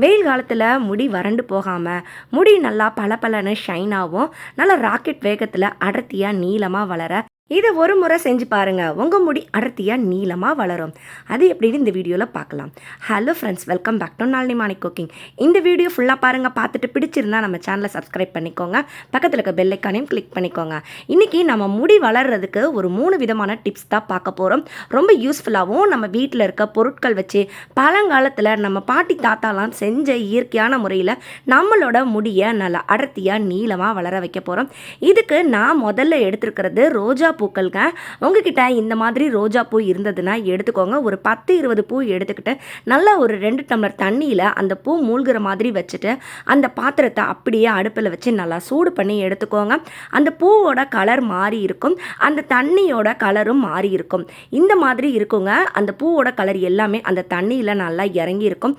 வெயில் காலத்தில் முடி வறண்டு போகாமல் முடி நல்லா பல பலன்னு ஷைனாகவும் நல்லா ராக்கெட் வேகத்தில் அடர்த்தியாக நீளமாக வளர இதை ஒரு முறை செஞ்சு பாருங்கள் உங்கள் முடி அடர்த்தியாக நீளமாக வளரும். அது எப்படின்னு இந்த வீடியோவில் பார்க்கலாம். Hello friends welcome back to Nalini morning cooking இந்த வீடியோ ஃபுல்லாக பாருங்கள் பார்த்துட்டு பிடிச்சிருந்தா நம்ம சேனலை சப்ஸ்கிரைப் பண்ணிக்கோங்க. பக்கத்தில் இருக்க பெல்லைக்கானையும் கிளிக் பண்ணிக்கோங்க. இன்றைக்கி நம்ம முடி வளர்கிறதுக்கு ஒரு மூணு விதமான டிப்ஸ் தான் பார்க்க போகிறோம் ரொம்ப யூஸ்ஃபுல்லாகவும் நம்ம வீட்டில் இருக்க பொருட்கள் வச்சு பழங்காலத்தில் நம்ம பாட்டி தாத்தாலாம் செஞ்ச இயற்கையான முறையில் நம்மளோட முடியை நல்லா அடர்த்தியாக நீளமாக வளர வைக்க போகிறோம் இதுக்கு நான் முதல்ல எடுத்துருக்கிறது ரோஜா பூக்கள்ங்க உங்ககிட்ட இந்த மாதிரி ரோஜா பூ இருந்ததுன்னா எடுத்துக்கோங்க. ஒரு பத்து இருபது பூ எடுத்துக்கிட்டு நல்லா ஒரு ரெண்டு டம்ளர் தண்ணியில் அந்த பூ மூழ்கிற மாதிரி வச்சுட்டு அந்த பாத்திரத்தை அப்படியே அடுப்பில் வச்சு நல்லா சூடு பண்ணி எடுத்துக்கோங்க. அந்த பூவோட கலர் மாறி இருக்கும். அந்த தண்ணியோட கலரும் மாறி இருக்கும். இந்த மாதிரி இருக்குங்க. அந்த பூவோட கலர் எல்லாமே அந்த தண்ணியில் நல்லா இறங்கி இருக்கும்.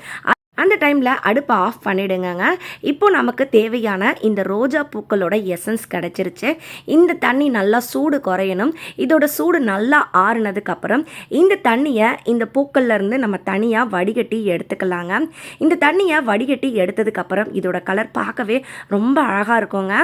அந்த டைமில் அடுப்பை ஆஃப் பண்ணிடுங்கங்க. இப்போ நமக்கு தேவையான இந்த ரோஜா பூக்களோட எசன்ஸ் கிடச்சிருச்சு. இந்த தண்ணி நல்லா சூடு குறையணும். இதோட சூடு நல்லா ஆறுனதுக்கப்புறம் இந்த தண்ணியை இந்த பூக்கள்லேருந்து நம்ம தனியாக வடிகட்டி எடுத்துக்கலாங்க. இந்த தண்ணியை வடிகட்டி எடுத்ததுக்கப்புறம் இதோட கலர் பார்க்கவே ரொம்ப அழகாக இருக்குங்க.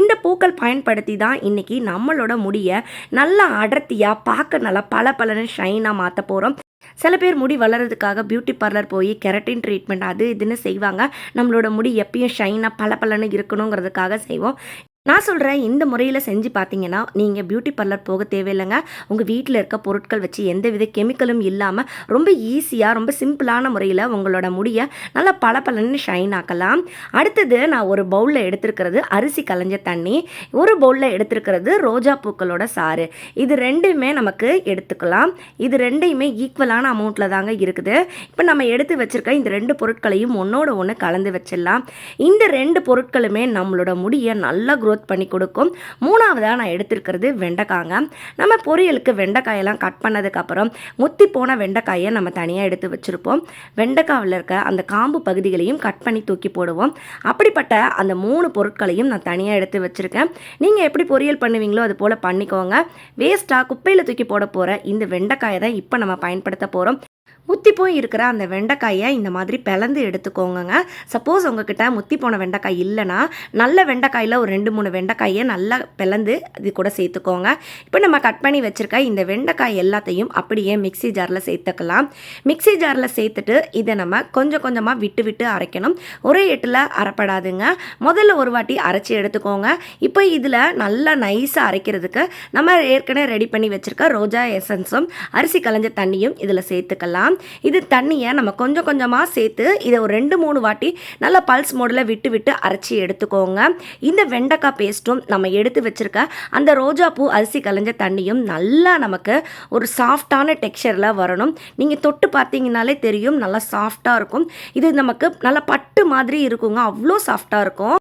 இந்த பூக்கள் பயன்படுத்தி தான் இன்றைக்கி நம்மளோட முடியை நல்லா அடர்த்தியாக பார்க்க நல்லா பல பலன்னு ஷைனாக மாற்ற போகிறோம் சில பேர் முடி வளர்கிறதுக்காக பியூட்டி பார்லர் போய் கெரட்டின் ட்ரீட்மெண்ட் அது இதுன்னு செய்வாங்க. நம்மளோட முடி எப்பயும் ஷைனாக பல பலன்னு இருக்கணுங்கிறதுக்காக செய்வோம். நான் சொல்கிறேன் இந்த முறையில் செஞ்சு பார்த்தீங்கன்னா நீங்கள் பியூட்டி பார்லர் போக தேவையில்லைங்க. உங்கள் வீட்டில் இருக்க பொருட்கள் வச்சு எந்தவித கெமிக்கலும் இல்லாமல் ரொம்ப ஈஸியாக ரொம்ப சிம்பிளான முறையில் உங்களோட முடியை நல்லா பளபளன்னு ஷைன் ஆக்கலாம். அடுத்தது நான் ஒரு பவுலில் எடுத்துருக்கிறது அரிசி கலைஞ்ச தண்ணி ஒரு பவுலில் எடுத்துருக்கிறது ரோஜா பூக்களோட சாறு. இது ரெண்டுமே நமக்கு எடுத்துக்கலாம். இது ரெண்டையுமே ஈக்குவலான அமௌண்ட்டில் தாங்க இருக்குது. இப்போ நம்ம எடுத்து வச்சுருக்க இந்த ரெண்டு பொருட்களையும் ஒன்றோட ஒன்று கலந்து வச்சிடலாம். இந்த ரெண்டு பொருட்களுமே நம்மளோட முடியை நல்லா க்ரோத் பண்ணி கொடுக்கும். மூணாவதாக நான் எடுத்திருக்கிறது வெண்டைக்காங்க. நம்ம பொரியலுக்கு வெண்டைக்காயெல்லாம் கட் பண்ணதுக்கப்புறம் முத்தி போன வெண்டைக்காயை நம்ம தனியாக எடுத்து வச்சுருப்போம். வெண்டைக்காவில் இருக்க அந்த காம்பு பகுதிகளையும் கட் பண்ணி தூக்கி போடுவோம். அப்படிப்பட்ட அந்த மூணு பொருட்களையும் நான் தனியாக எடுத்து வச்சுருக்கேன். நீங்கள் எப்படி பொரியல் பண்ணுவீங்களோ அது போல் பண்ணிக்கோங்க. வேஸ்ட்டாக குப்பையில் தூக்கி போட போகிற இந்த வெண்டைக்காயை தான் இப்போ நம்ம பயன்படுத்த போகிறோம் முத்தி போய் இருக்கிற அந்த வெண்டைக்காயை இந்த மாதிரி பிளந்து எடுத்துக்கோங்கங்க. சப்போஸ் உங்ககிட்ட முத்தி போன வெண்டைக்காய் இல்லைன்னா நல்ல வெண்டைக்காயில் ஒரு ரெண்டு மூணு வெண்டைக்காயை நல்லா பிளந்து இது கூட சேர்த்துக்கோங்க. இப்போ நம்ம கட் பண்ணி வச்சுருக்க இந்த வெண்டைக்காய் எல்லாத்தையும் அப்படியே மிக்ஸி ஜாரில் சேர்த்துக்கலாம். மிக்ஸி ஜாரில் சேர்த்துட்டு இதை நம்ம கொஞ்சம் கொஞ்சமாக விட்டு விட்டு அரைக்கணும். ஒரே எட்டில் அரைப்படாதுங்க. முதல்ல ஒரு வாட்டி அரைச்சி எடுத்துக்கோங்க. இப்போ இதில் நல்லா நைஸாக அரைக்கிறதுக்கு நம்ம ஏற்கனவே ரெடி பண்ணி வச்சுருக்க ரோஜா எசன்ஸும் அரிசி கலைஞ்ச தண்ணியும் இதில் சேர்த்துக்கலாம். இது தண்ணியை நம்ம கொஞ்சம் கொஞ்சமாக சேர்த்து இதை ஒரு ரெண்டு மூணு வாட்டி நல்லா பல்ஸ் மோடில் விட்டு விட்டு அரைச்சி எடுத்துக்கோங்க. இந்த வெண்டைக்காய் பேஸ்ட்டும் நம்ம எடுத்து வச்சுருக்க அந்த ரோஜா பூ அரிசி கலைஞ்ச தண்ணியும் நல்லா நமக்கு ஒரு சாஃப்டான டெக்ஸ்சரில் வரணும். நீங்கள் தொட்டு பார்த்தீங்கனாலே தெரியும் நல்லா சாஃப்டாக இருக்கும். இது நமக்கு நல்லா பட்டு மாதிரி இருக்குங்க அவ்வளோ சாஃப்டாக இருக்கும்.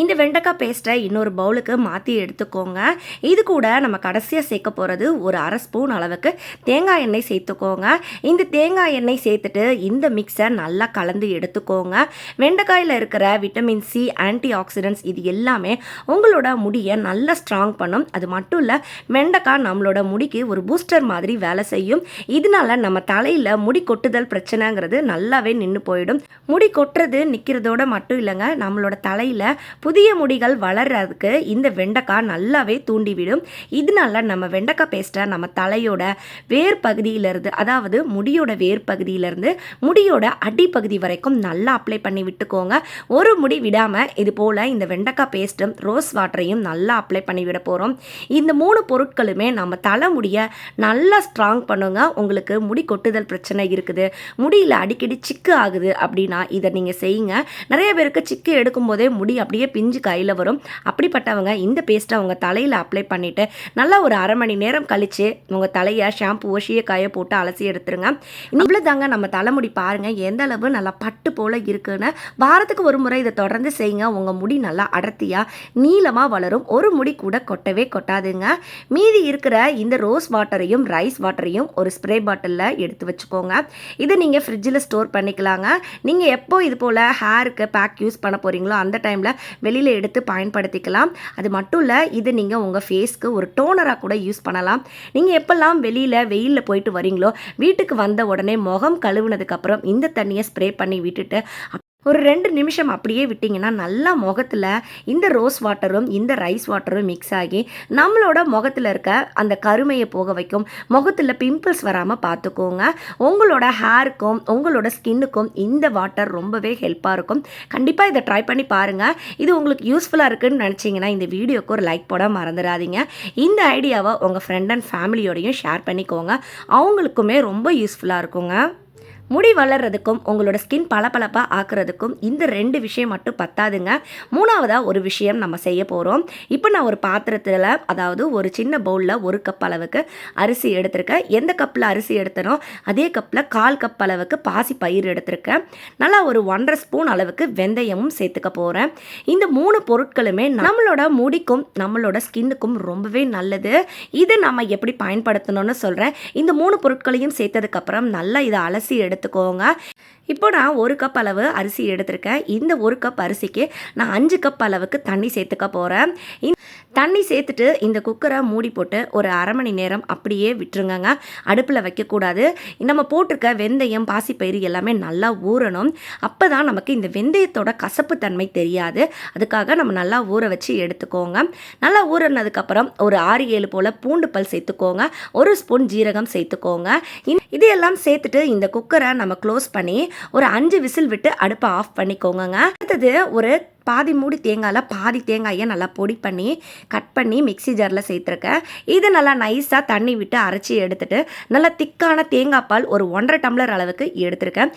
இந்த வெண்டைக்காய் பேஸ்ட்டை இன்னொரு பவுலுக்கு மாற்றி எடுத்துக்கோங்க. இது கூட நம்ம கடைசியாக சேர்க்க போகிறது ஒரு அரை ஸ்பூன் அளவுக்கு தேங்காய் எண்ணெய் சேர்த்துக்கோங்க. இந்த தேங்காய் எண்ணெய் சேர்த்துட்டு இந்த மிக்ஸை நல்லா கலந்து எடுத்துக்கோங்க. வெண்டைக்காயில் இருக்கிற விட்டமின் சி ஆன்டி ஆக்சிடென்ட்ஸ் இது எல்லாமே உங்களோட முடியை நல்லா ஸ்ட்ராங் பண்ணும். அது மட்டும் இல்லை வெண்டைக்காய் நம்மளோட முடிக்கு ஒரு பூஸ்டர் மாதிரி வேலை செய்யும். இதனால நம்ம தலையில் முடி கொட்டுதல் பிரச்சனைங்கிறது நல்லாவே நின்று போயிடும். முடி கொட்டுறது நிற்கிறதோட மட்டும் இல்லைங்க நம்மளோட தலையில் புதிய முடிகள் வளர்கிறதுக்கு இந்த வெண்டைக்காய் நல்லாவே தூண்டிவிடும். இதனால நம்ம வெண்டைக்காய் பேஸ்ட்டை நம்ம தலையோட வேர் பகுதியிலிருந்து அதாவது முடியோட வேர் பகுதியிலேருந்து முடியோட அடிப்பகுதி வரைக்கும் நல்லா அப்ளை பண்ணி விட்டுக்கோங்க. ஒரு முடி விடாமல் இது போல் இந்த வெண்டைக்காய் பேஸ்ட்டும் ரோஸ் வாட்டரையும் நல்லா அப்ளை பண்ணி விட போகிறோம் இந்த மூணு பொருட்களுமே நம்ம தலைமுடியை நல்லா ஸ்ட்ராங் பண்ணுங்க. உங்களுக்கு முடி கொட்டுதல் பிரச்சனை இருக்குது. முடியில் அடிக்கடி சிக்கு ஆகுது அப்படின்னா இதை நீங்கள் செய்யுங்க. நிறைய பேருக்கு சிக்கு எடுக்கும்போதே முடி அப்படியே பிஞ்சு கையில் வரும். அப்படிப்பட்டவங்க இந்த பேஸ்ட்டை உங்கள் தலையில் அப்ளை பண்ணிவிட்டு நல்லா ஒரு அரை மணி நேரம் கழித்து உங்கள் தலையை ஷாம்புவோ காய போட்டு அலசி எடுத்துருங்க. இவ்வளோ தாங்க நம்ம தலைமுடி பாருங்கள் எந்த அளவு நல்லா பட்டு போல் இருக்குன்னு. வாரத்துக்கு ஒரு முறை இதை தொடர்ந்து செய்யுங்க. உங்கள் முடி நல்லா அடர்த்தியாக நீளமாக வளரும். ஒரு முடி கூட கொட்டவே கொட்டாதுங்க. மீதி இருக்கிற இந்த ரோஸ் வாட்டரையும் ரைஸ் வாட்டரையும் ஒரு ஸ்ப்ரே பாட்டிலில் எடுத்து வச்சுக்கோங்க. இதை நீங்கள் ஃப்ரிட்ஜில் ஸ்டோர் பண்ணிக்கலாங்க. நீங்கள் எப்போ இது போல் ஹேருக்கு பேக் யூஸ் பண்ண போகிறீங்களோ அந்த டைமில் வெளியில் எடுத்து பயன்படுத்திக்கலாம். அது மட்டும் இல்லை இது நீங்கள் உங்கள் ஃபேஸ்க்கு ஒரு டோனராக கூட யூஸ் பண்ணலாம். நீங்கள் எப்போல்லாம் வெளியில் வெயிலில் போயிட்டு வரீங்களோ வீட்டுக்கு வந்த உடனே முகம் கழுவுனதுக்கப்புறம் இந்த தண்ணியை ஸ்ப்ரே பண்ணி விட்டுட்டு ஒரு ரெண்டு நிமிஷம் அப்படியே விட்டிங்கன்னா நல்லா முகத்தில் இந்த ரோஸ் வாட்டரும் இந்த ரைஸ் வாட்டரும் மிக்ஸ் ஆகி நம்மளோட முகத்தில் இருக்க அந்த கருமையை போக வைக்கும். முகத்தில் பிம்பிள்ஸ் வராமல் பார்த்துக்கோங்க உங்களோட ஹேருக்கும் உங்களோட ஸ்கின்னுக்கும் இந்த வாட்டர் ரொம்பவே ஹெல்ப்பாக இருக்கும். கண்டிப்பாக இதை ட்ரை பண்ணி பாருங்கள் இது உங்களுக்கு யூஸ்ஃபுல்லாக இருக்குன்னு நினச்சிங்கன்னா இந்த வீடியோக்கு ஒரு லைக் போட மறந்துடாதீங்க. இந்த ஐடியாவை உங்கள் ஃப்ரெண்ட் அண்ட் ஃபேமிலியோடையும் ஷேர் பண்ணிக்கோங்க. அவங்களுக்குமே ரொம்ப யூஸ்ஃபுல்லாக இருக்குங்க. முடி வளர்றதுக்கும் உங்களோட ஸ்கின் பளபளப்பாக ஆக்குறதுக்கும் இந்த ரெண்டு விஷயம் மட்டும் பத்தாதுங்க. மூணாவதாக ஒரு விஷயம் நம்ம செய்ய போகிறோம் இப்போ நான் ஒரு பாத்திரத்தில் அதாவது ஒரு சின்ன பவுலில் ஒரு கப் அளவுக்கு அரிசி எடுத்திருக்கேன். எந்த கப்பில் அரிசி எடுத்தனோ அதே கப்பில் கால் கப் அளவுக்கு பாசி பயிர் எடுத்திருக்கேன். நல்லா ஒரு ஒன்றரை ஸ்பூன் அளவுக்கு வெந்தயமும் சேர்த்துக்க போகிறேன் இந்த மூணு பொருட்களுமே நம்மளோட முடிக்கும் நம்மளோட ஸ்கின்னுக்கும் ரொம்பவே நல்லது. இது நம்ம எப்படி பயன்படுத்தணும்னு சொல்கிறேன் இந்த மூணு பொருட்களையும் சேர்த்ததுக்கப்புறம் நல்லா இதை அலசி எடுத்துக்கோங்க. இப்போ நான் ஒரு கப் அளவு அரிசி எடுத்திருக்கேன். இந்த ஒரு கப் அரிசிக்கு நான் அஞ்சு கப் அளவுக்கு தண்ணி சேர்த்துக்க போகிறேன் தண்ணி சேர்த்துட்டு இந்த குக்கரை மூடி போட்டு ஒரு அரை மணி நேரம் அப்படியே விட்டுருங்கங்க. அடுப்பில் வைக்கக்கூடாது. நம்ம போட்டிருக்க வெந்தயம் பாசிப்பயிறு எல்லாமே நல்லா ஊறணும். அப்போ தான் நமக்கு இந்த வெந்தயத்தோட கசப்பு தன்மை தெரியாது. அதுக்காக நம்ம நல்லா ஊற வச்சு எடுத்துக்கோங்க. நல்லா ஊறினதுக்கப்புறம் ஒரு ஆறு ஏழு போல் பூண்டு பல் சேர்த்துக்கோங்க. ஒரு ஸ்பூன் ஜீரகம் சேர்த்துக்கோங்க. இன்- இதையெல்லாம் சேர்த்துட்டு இந்த குக்கரை நம்ம க்ளோஸ் பண்ணி ஒரு அஞ்சு விசில் விட்டு அடுப்பை ஆஃப் பண்ணிக்கோங்கங்க. அடுத்தது ஒரு பாதி மூடி தேங்காயில் பாதி தேங்காயை நல்லா பொடி பண்ணி கட் பண்ணி மிக்ஸி ஜாரில் சேர்த்துருக்கேன். இது நல்லா நைஸாக தண்ணி விட்டு அரைச்சி எடுத்துட்டு நல்லா திக்கான தேங்காய் பால் ஒரு ஒன்றரை டம்ளர் அளவுக்கு எடுத்திருக்கேன்.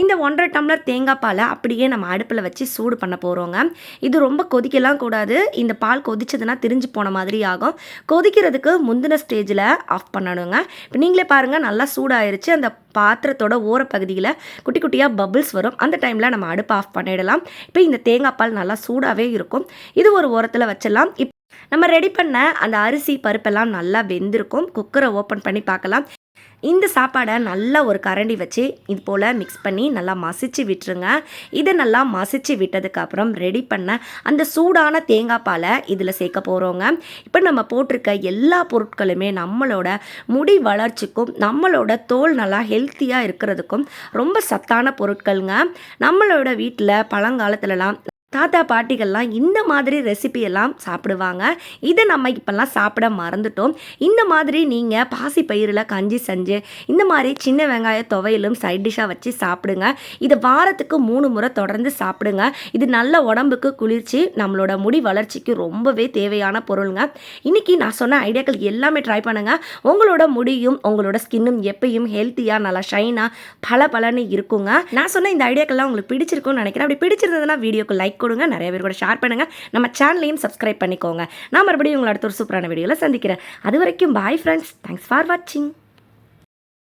இந்த ஒன்றரை டம்ளர் தேங்காய் பாலை அப்படியே நம்ம அடுப்பில் வச்சு சூடு பண்ண போகிறோங்க இது ரொம்ப கொதிக்கலாம் கூடாது. இந்த பால் கொதிச்சதுன்னா திரிஞ்சு போன மாதிரி ஆகும். கொதிக்கிறதுக்கு முந்தின ஸ்டேஜில் ஆஃப் பண்ணணுங்க. இப்போ நீங்களே பாருங்கள் நல்லா சூடாயிருச்சு. அந்த பாத்திரத்தோட ஓரப்பகுதியில் குட்டி குட்டியாக பபிள்ஸ் வரும். அந்த டைமில் நம்ம அடுப்பை ஆஃப் பண்ணிடலாம். இப்போ இந்த தேங்காய் பால் நல்லா சூடாகவே இருக்கும். இது ஒரு ஓரத்தில் வச்சிடலாம். இப் நம்ம ரெடி பண்ண அந்த அரிசி பருப்பெல்லாம் நல்லா வெந்திருக்கும். குக்கரை ஓப்பன் பண்ணி பார்க்கலாம். இந்த சாப்பாடை நல்லா ஒரு கரண்டி வச்சு இது போல் மிக்ஸ் பண்ணி நல்லா மசிச்சு விட்டுருங்க. இதை நல்லா மசிச்சு விட்டதுக்கப்புறம் ரெடி பண்ண அந்த சூடான தேங்காய் பாலை இதில் சேர்க்க போகிறோங்க இப்போ நம்ம போட்டிருக்க எல்லா பொருட்களுமே நம்மளோட முடி வளர்ச்சிக்கும் நம்மளோட தோல் நல்லா ஹெல்த்தியாக இருக்கிறதுக்கும் ரொம்ப சத்தான பொருட்கள்ங்க. நம்மளோட வீட்டில் பழங்காலத்துலலாம் தாத்தா பாட்டிகள்லாம் இந்த மாதிரி ரெசிபியெல்லாம் சாப்பிடுவாங்க. இதை நம்ம இப்போல்லாம் சாப்பிட மறந்துட்டோம். இந்த மாதிரி நீங்கள் பாசி பயிரில் கஞ்சி செஞ்சு இந்த மாதிரி சின்ன வெங்காய துவையலும் சைட் டிஷ்ஷாக வச்சு சாப்பிடுங்க. இதை வாரத்துக்கு மூணு முறை தொடர்ந்து சாப்பிடுங்க. இது நல்ல உடம்புக்கு குளிர்ச்சி நம்மளோட முடி வளர்ச்சிக்கு ரொம்பவே தேவையான பொருளுங்க. இன்னைக்கு நான் சொன்ன ஐடியாக்கள் எல்லாமே ட்ரை பண்ணுங்கள் உங்களோட முடியும் உங்களோட ஸ்கின்னும் எப்பயும் ஹெல்த்தியாக நல்லா ஷைனாக பல பலன்னு இருக்குங்க. நான் சொன்ன இந்த ஐடியாக்கள்லாம் உங்களுக்கு பிடிச்சிருக்கும்னு நினைக்கிறேன். அப்படி பிடிச்சிருந்ததுன்னா வீடியோக்கு லைக் கொடுங்க. நிறைய பேர் கூட ஷேர் பண்ணுங்க. நம்ம சேனலையும் சப்ஸ்கிரைப் பண்ணிக்கோங்க. நான் மறுபடியும் உங்களை அடுத்த ஒரு சூப்பரான வீடியோவில் சந்திக்கிறேன். அது வரைக்கும் பாய் ஃப்ரெண்ட்ஸ் தேங்க்ஸ் ஃபார் வாட்சிங்